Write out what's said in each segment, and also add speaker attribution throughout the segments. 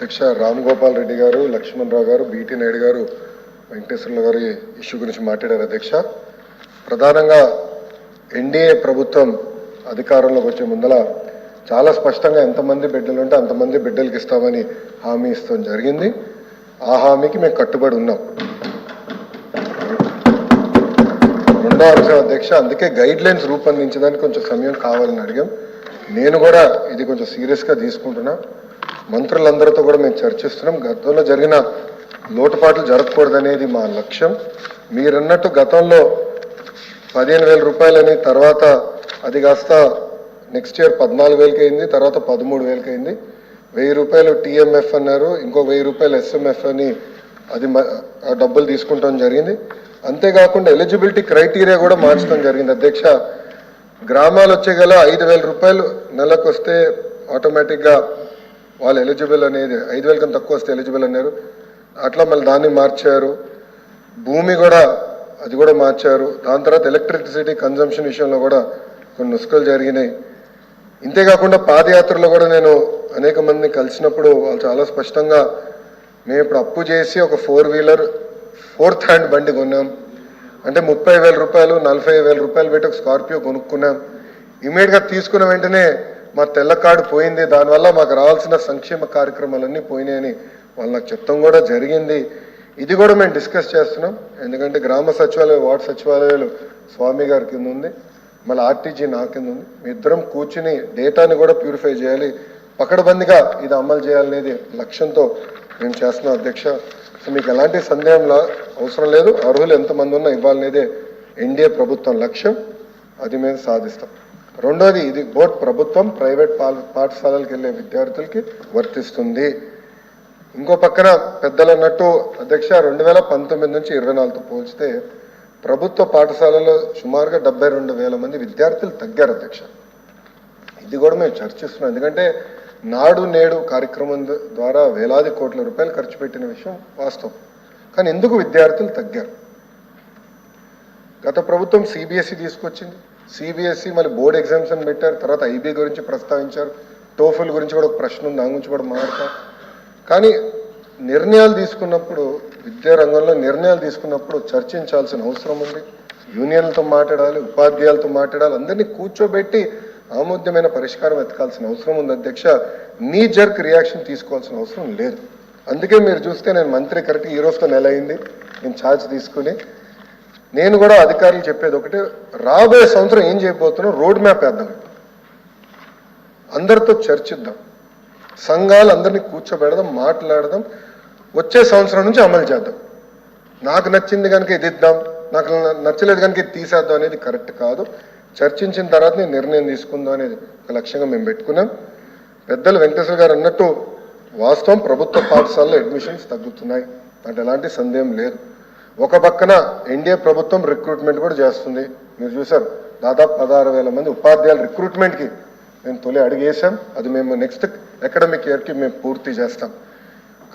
Speaker 1: అధ్యక్ష రామ్ గోపాల్ రెడ్డి గారు లక్ష్మణ్ రావు గారు బీటీ నాయుడు గారు వెంకటేశ్వర్లు గారు ఇష్యూ గురించి మాట్లాడారు అధ్యక్ష. ప్రధానంగా ఎన్డీఏ ప్రభుత్వం అధికారంలోకి వచ్చే ముందల చాలా స్పష్టంగా ఎంతమంది బిడ్డలు ఉంటే అంతమంది బిడ్డలకి ఇస్తామని హామీ ఇస్తాం జరిగింది. ఆ హామీకి మేము కట్టుబడి ఉన్నాం. రెండో అంశం అధ్యక్ష అందుకే గైడ్ లైన్స్ రూపొందించడానికి కొంచెం సమయం కావాలని అడిగాం. నేను కూడా ఇది కొంచెం సీరియస్గా తీసుకుంటున్నా. మంత్రులందరితో కూడా మేము చర్చిస్తున్నాం. గతంలో జరిగిన లోటుపాట్లు జరగకూడదనేది మా లక్ష్యం. మీరన్నట్టు గతంలో పదిహేను వేల రూపాయలని తర్వాత అది కాస్త నెక్స్ట్ ఇయర్ పద్నాలుగు వేలకి అయింది తర్వాత పదమూడు వేలకి అయింది. వెయ్యి రూపాయలు టీఎంఎఫ్ అన్నారు ఇంకో వెయ్యి రూపాయలు ఎస్ఎంఎఫ్ అని అది డబ్బులు తీసుకుంటాం జరిగింది. అంతేకాకుండా ఎలిజిబిలిటీ క్రైటీరియా కూడా మార్చడం జరిగింది. అధ్యక్ష గ్రామాలు వచ్చే గల ఐదు వేల రూపాయలు నెలకు వస్తే ఆటోమేటిక్గా వాళ్ళు ఎలిజిబుల్ అనేది ఐదు వేల కన్నా తక్కువ వస్తే ఎలిజిబుల్ అన్నారు. అట్లా మళ్ళీ దాన్ని మార్చారు. భూమి కూడా అది కూడా మార్చారు. దాని తర్వాత ఎలక్ట్రిసిటీ కన్జంప్షన్ విషయంలో కూడా కొన్ని నుసుకలు జరిగినాయి. ఇంతేకాకుండా పాదయాత్రలో కూడా నేను అనేక మందిని కలిసినప్పుడు వాళ్ళు చాలా స్పష్టంగా మేము ఇప్పుడు అప్పు చేసి ఒక ఫోర్ వీలర్ ఫోర్త్ హ్యాండ్ బండి కొన్నాం. అంటే ముప్పై వేల రూపాయలు నలభై వేల రూపాయలు పెట్టి ఒక స్కార్పియో కొనుక్కున్నాం. ఇమీడియట్గా తీసుకున్న వెంటనే మా తెల్ల కార్డు పోయింది దానివల్ల మాకు రావాల్సిన సంక్షేమ కార్యక్రమాలన్నీ పోయినాయని వాళ్ళు నాకు చెప్తాం కూడా జరిగింది. ఇది కూడా మేము డిస్కస్ చేస్తున్నాం. ఎందుకంటే గ్రామ సచివాలయం వార్డు సచివాలయాలు స్వామి గారి కింద ఉంది మళ్ళీ ఆర్టీజీ నా కింద ఉంది. మీ ఇద్దరం కూర్చుని డేటాని కూడా ప్యూరిఫై చేయాలి. పకడబందిగా ఇది అమలు చేయాలనేది లక్ష్యంతో మేము చేస్తున్నాం అధ్యక్ష. సో మీకు ఎలాంటి సందేహం లా- అవసరం లేదు. అర్హులు ఎంతమంది ఉన్నా ఇవ్వాలనేదే ఎన్డీఏ ప్రభుత్వం లక్ష్యం. అది మేము సాధిస్తాం. రెండోది ఇది బోర్డ్ ప్రభుత్వం ప్రైవేట్ పాఠశాలలకు వెళ్ళే విద్యార్థులకి వర్తిస్తుంది. ఇంకో పక్కన పెద్దలు అన్నట్టు అధ్యక్ష రెండు వేల పంతొమ్మిది నుంచి ఇరవై నాలుగుతో పోల్చితే ప్రభుత్వ పాఠశాలలో సుమారుగా డెబ్బై రెండు వేల మంది విద్యార్థులు తగ్గారు అధ్యక్ష. ఇది కూడా మేము చర్చిస్తున్నాం. ఎందుకంటే నాడు నేడు కార్యక్రమం ద్వారా వేలాది కోట్ల రూపాయలు ఖర్చు పెట్టిన విషయం వాస్తవం. కానీ ఎందుకు విద్యార్థులు తగ్గారు? గత ప్రభుత్వం సిబిఎస్ఈ తీసుకొచ్చింది. సిబిఎస్ఈ మళ్ళీ బోర్డ్ ఎగ్జామ్స్ అని పెట్టారు. తర్వాత ఐబీ గురించి ప్రస్తావించారు. టోఫుల్ గురించి కూడా ఒక ప్రశ్న ఉంది. దాని గురించి కూడా మాట్లాడతాం. కానీ నిర్ణయాలు తీసుకున్నప్పుడు విద్యా రంగంలో నిర్ణయాలు తీసుకున్నప్పుడు చర్చించాల్సిన అవసరం ఉంది. యూనియన్లతో మాట్లాడాలి ఉపాధ్యాయులతో మాట్లాడాలి. అందరినీ కూర్చోబెట్టి ఆమోద్యమైన పరిష్కారం ఎతకాల్సిన అవసరం ఉంది. అధ్యక్ష నీ జర్క్ రియాక్షన్ తీసుకోవాల్సిన అవసరం లేదు. అందుకే మీరు చూస్తే నేను మంత్రి కరెక్ట్ ఈ రోజుతో నెల అయింది. నేను ఛార్జ్ తీసుకుని నేను కూడా అధికారులు చెప్పేది ఒకటి రాబోయే సంవత్సరం ఏం చేయబోతున్నాం? రోడ్ మ్యాప్ వేద్దాం. అందరితో చర్చిద్దాం. సంఘాలు అందరినీ కూర్చోబెడదాం మాట్లాడదాం. వచ్చే సంవత్సరం నుంచి అమలు చేద్దాం. నాకు నచ్చింది కనుక ఇది ఇద్దాం నాకు నచ్చలేదు కనుక ఇది తీసేద్దాం అనేది కరెక్ట్ కాదు. చర్చించిన తర్వాత నేను నిర్ణయం తీసుకుందాం అనేది ఒక లక్ష్యంగా మేము పెట్టుకున్నాం. పెద్దలు వెంకటేశ్వర గారు అన్నట్టు వాస్తవం ప్రభుత్వ పాఠశాలలో అడ్మిషన్స్ తగ్గుతున్నాయి. అంటే ఎలాంటి సందేహం లేదు. ఒక పక్కన ఎన్డీఏ ప్రభుత్వం రిక్రూట్మెంట్ కూడా చేస్తుంది. మీరు చూసారు దాదాపు పదహారు వేల మంది ఉపాధ్యాయుల రిక్రూట్మెంట్కి మేము తొలి అడిగేసాం అది మేము నెక్స్ట్ అకాడమిక్ ఇయర్కి మేము పూర్తి చేస్తాం.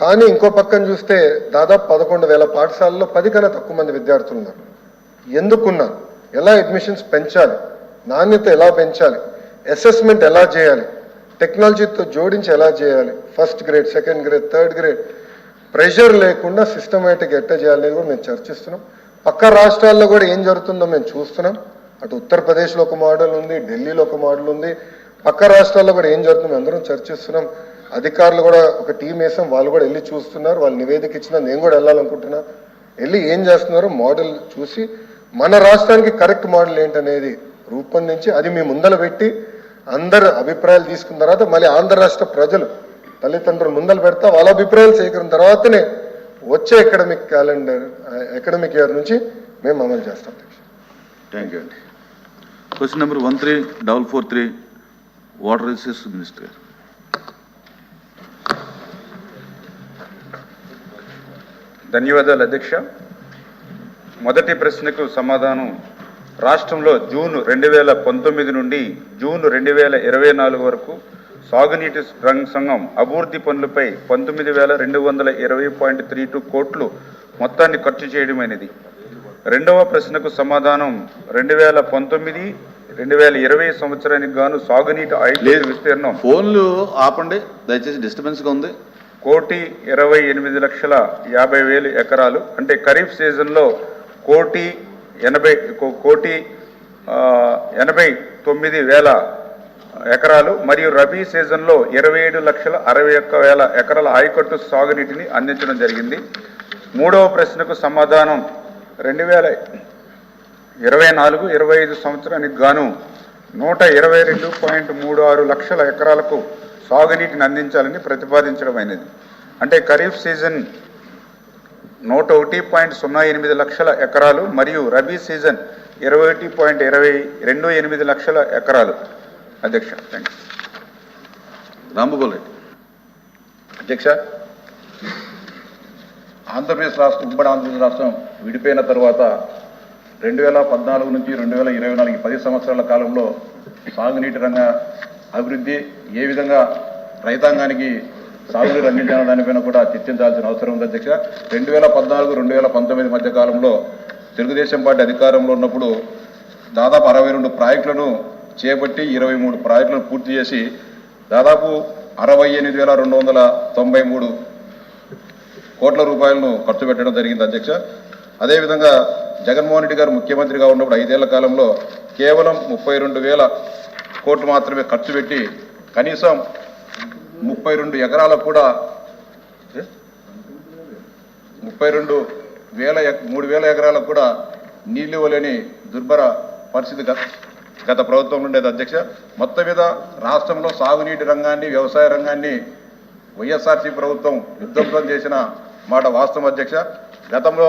Speaker 1: కానీ ఇంకో పక్కన చూస్తే దాదాపు పదకొండు వేల పాఠశాలలో పది కన్నా తక్కువ మంది విద్యార్థులు ఉన్నారు. ఎందుకున్నారు ఎలా అడ్మిషన్స్ పెంచాలి? నాణ్యత ఎలా పెంచాలి? అసెస్మెంట్ ఎలా చేయాలి? టెక్నాలజీతో జోడించి ఎలా చేయాలి? First grade second grade third grade pressure లేకుండా సిస్టమేటిక్ ఎట్ట చేయాలనేది కూడా మేము చర్చిస్తున్నాం. పక్క రాష్ట్రాల్లో కూడా ఏం జరుగుతుందో మేము చూస్తున్నాం. అటు ఉత్తరప్రదేశ్లో ఒక మోడల్ ఉంది ఢిల్లీలో ఒక మోడల్ ఉంది. పక్క రాష్ట్రాల్లో కూడా ఏం జరుగుతుందో అందరం చర్చిస్తున్నాం. అధికారులు కూడా ఒక టీం వేసాం వాళ్ళు కూడా వెళ్ళి చూస్తున్నారు. వాళ్ళు నివేదిక ఇచ్చినా నేను కూడా వెళ్ళాలనుకుంటున్నా. వెళ్ళి ఏం చేస్తున్నారో మోడల్ చూసి మన రాష్ట్రానికి కరెక్ట్ మోడల్ ఏంటనేది రూపొందించి అది మీ ముందల పెట్టి అందరు అభిప్రాయాలు తీసుకున్న తర్వాత మళ్ళీ ఆంధ్ర రాష్ట్ర ప్రజలు తల్లిదండ్రులు ముందలు పెడతా వాళ్ళ అభిప్రాయాలు సేకరిన తర్వాతనే వచ్చే అకాడమిక్ క్యాలెండర్ అకాడమిక్ ఇయర్ నుంచి మేము అమలు చేస్తాం
Speaker 2: థ్యాంక్ యూ అండి question number one three double four three water resource minister
Speaker 3: ధన్యవాదాలు అధ్యక్ష. మొదటి ప్రశ్నకు సమాధానం రాష్ట్రంలో జూన్ రెండు వేల పంతొమ్మిది నుండి జూన్ రెండు వేల ఇరవై నాలుగు వరకు సాగునీటి రంగ సంఘం అభివృద్ధి పనులపై పంతొమ్మిది వేల రెండు వందల ఇరవై పాయింట్ త్రీ టూ కోట్లు మొత్తాన్ని ఖర్చు చేయడమైనది. రెండవ ప్రశ్నకు సమాధానం రెండు వేల పంతొమ్మిది రెండు వేల ఇరవై సంవత్సరానికి గాను సాగునీటి
Speaker 2: లేదు.
Speaker 3: విస్తీర్ణం.
Speaker 2: ఫోన్లు ఆపండి దయచేసి డిస్టర్బెన్స్గా ఉంది.
Speaker 3: కోటి ఇరవై ఎనిమిది లక్షల యాభై వేలు ఎకరాలు అంటే ఖరీఫ్ సీజన్లో కోటి ఎనభై కోటి ఎనభై తొమ్మిది వేల ఎకరాలు మరియు రబీ సీజన్లో ఇరవై ఏడు లక్షల అరవై ఒక్క వేల ఎకరాల ఆయకట్టు సాగునీటిని అందించడం జరిగింది. మూడవ ప్రశ్నకు సమాధానం రెండు వేల ఇరవై నాలుగు ఇరవై ఐదు సంవత్సరానికి గాను నూట ఇరవై రెండు పాయింట్ మూడు ఆరు లక్షల ఎకరాలకు సాగునీటిని అందించాలని ప్రతిపాదించడమైనది అంటే ఖరీఫ్ సీజన్ నూట ఒకటి పాయింట్ సున్నా ఎనిమిది లక్షల ఎకరాలు మరియు రబీ సీజన్ ఇరవై ఒకటి పాయింట్ ఇరవై రెండు ఎనిమిది లక్షల ఎకరాలు. అధ్యక్ష థ్యాంక్ యూ
Speaker 2: రాంబాబు రెడ్డి
Speaker 4: అధ్యక్ష ఆంధ్రప్రదేశ్ రాష్ట్రం ఉమ్మడి ఆంధ్రప్రదేశ్ రాష్ట్రం విడిపోయిన తర్వాత రెండు వేల పద్నాలుగు నుంచి రెండు వేల ఇరవై నాలుగు పది సంవత్సరాల కాలంలో సాగునీటి రంగ అభివృద్ధి ఏ విధంగా రైతాంగానికి సాగునీరు అందించిన దానిపైన కూడా చర్చించాల్సిన అవసరం ఉంది అధ్యక్ష. రెండు వేల పద్నాలుగు రెండు వేల పంతొమ్మిది మధ్య కాలంలో తెలుగుదేశం పార్టీ అధికారంలో ఉన్నప్పుడు దాదాపు అరవై రెండు ప్రాజెక్టులను చేపట్టి ఇరవై మూడు ప్రాజెక్టులను పూర్తి చేసి దాదాపు అరవై ఎనిమిది వేల రెండు వందల తొంభై మూడు కోట్ల రూపాయలను ఖర్చు పెట్టడం జరిగింది అధ్యక్ష. అదేవిధంగా జగన్మోహన్ రెడ్డి గారు ముఖ్యమంత్రిగా ఉన్నప్పుడు ఐదేళ్ళ కాలంలో కేవలం ముప్పై రెండు వేల కోట్లు మాత్రమే ఖర్చు పెట్టి కనీసం ముప్పై రెండు ఎకరాలకు కూడా ముప్పై రెండు వేల మూడు వేల ఎకరాలకు కూడా నీళ్ళు ఇవ్వలేని దుర్భర పరిస్థితి గత ప్రభుత్వంలో ఉండేది అధ్యక్ష మొత్తం మీద రాష్ట్రంలో సాగునీటి రంగాన్ని వ్యవసాయ రంగాన్ని వైఎస్ఆర్సీ ప్రభుత్వం విధ్వంసం చేసిన మాట వాస్తవం అధ్యక్ష. గతంలో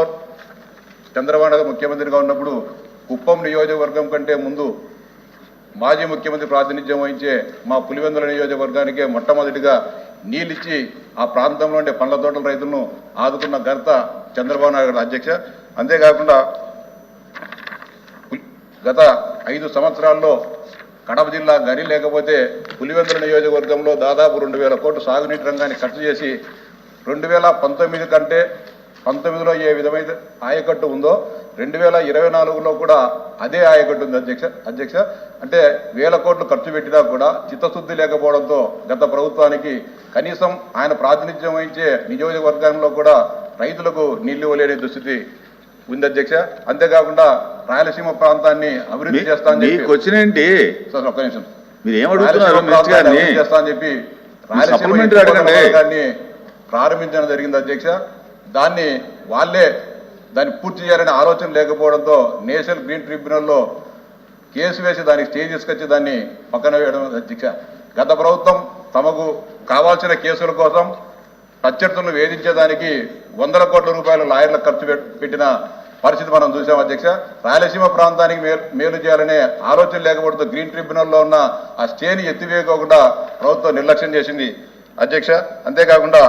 Speaker 4: చంద్రబాబు ముఖ్యమంత్రిగా ఉన్నప్పుడు కుప్పం నియోజకవర్గం కంటే ముందు మాజీ ముఖ్యమంత్రి ప్రాతినిధ్యం వహించే మా పులివెందుల నియోజకవర్గానికే మొట్టమొదటిగా నీళ్ళిచ్చి ఆ ప్రాంతంలో ఉండే పండ్ల తోటల రైతులను ఆదుకున్న ఘనత చంద్రబాబు నాయుడు అధ్యక్ష. అంతేకాకుండా గత ఐదు సంవత్సరాల్లో కడప జిల్లా గని లేకపోతే పులివెందుల నియోజకవర్గంలో దాదాపు రెండు వేల కోట్లు సాగునీటి రంగాన్ని ఖర్చు చేసి రెండు వేల పంతొమ్మిది కంటే పంతొమ్మిదిలో ఏ విధమైన ఆయకట్టు ఉందో రెండు వేల ఇరవై నాలుగులో కూడా అదే ఆయకట్టు ఉంది అధ్యక్ష అధ్యక్ష. అంటే వేల కోట్లు ఖర్చు పెట్టినా కూడా చిత్తశుద్ధి లేకపోవడంతో గత ప్రభుత్వానికి కనీసం ఆయన ప్రాతినిధ్యం వహించే నియోజకవర్గంలో కూడా రైతులకు నీళ్ళు ఇవ్వలేని దుస్థితి ఉంది అధ్యక్ష. అంతేకాకుండా రాయలసీమ ప్రాంతాన్ని అభివృద్ధి
Speaker 2: మీ-
Speaker 4: చేస్తా అని
Speaker 2: మీకు
Speaker 4: చెప్పి
Speaker 2: వచ్చినేంటి
Speaker 4: సార్, ఒక్క నిమిషం.
Speaker 2: మీరు
Speaker 4: చేస్తా అని చెప్పి రాయలసీమ ప్రారంభించడం జరిగింది అధ్యక్ష. దాన్ని వాళ్ళే దాన్ని పూర్తి చేయాలనే ఆలోచన లేకపోవడంతో నేషనల్ గ్రీన్ ట్రిబ్యునల్లో కేసు వేసి దానికి స్టే తీసుకొచ్చి దాన్ని పక్కన వేయడం అధ్యక్ష. గత ప్రభుత్వం తమకు కావాల్సిన కేసుల కోసం ప్రత్యర్థులను వేధించేదానికి వందల కోట్ల రూపాయల లాయర్లకు ఖర్చు పెట్- పెట్టిన పరిస్థితి మనం చూసాం అధ్యక్ష. రాయలసీమ ప్రాంతానికి మేలు మేలు చేయాలనే ఆలోచన లేకపోవడంతో గ్రీన్ ట్రిబ్యునల్లో ఉన్న ఆ స్టేని ఎత్తివేయకోకుండా ప్రభుత్వం నిర్లక్ష్యం చేసింది అధ్యక్ష. అంతేకాకుండా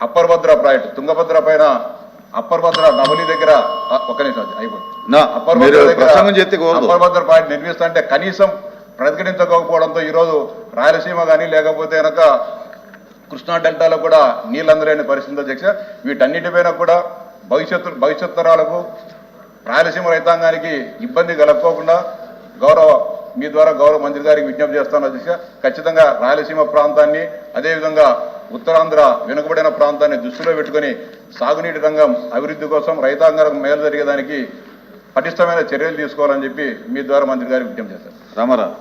Speaker 4: అప్పర్ భద్ర ప్రాజెక్ట్ తుంగభద్ర పైన అప్పర్ భద్ర నవలి దగ్గర ఆ, ఒక్క నిమిషం అయిపోయింది. అప్పర్ భద్ర దగ్గర అప్పర్ భద్ర ప్రాజెక్ట్ నిర్మిస్తా అంటే కనీసం ప్రతిఘటించకపోవడంతో ఈరోజు రాయలసీమ కానీ లేకపోతే కనుక కృష్ణా డెల్టాలో కూడా నీళ్ళు అందలేని పరిస్థితి అధ్యక్ష. వీటన్నిటిపైన కూడా భవిష్యత్తు భవిష్యత్ తరాలకు రాయలసీమ రైతాంగానికి ఇబ్బంది కలగకోకుండా గౌరవ మీ ద్వారా గౌరవ మంత్రి గారికి విజ్ఞప్తి చేస్తాను. అధ్యక్ష ఖచ్చితంగా రాయలసీమ ప్రాంతాన్ని అదేవిధంగా ఉత్తరాంధ్ర వెనుకబడిన ప్రాంతాన్ని దృష్టిలో పెట్టుకొని సాగునీటి రంగం అభివృద్ధి కోసం రైతాంగాలకు మేలు జరిగేదానికి పటిష్టమైన చర్యలు తీసుకోవాలని చెప్పి మీ ద్వారా మంత్రి గారికి విజ్ఞప్తి చేస్తాను
Speaker 2: రామారావు.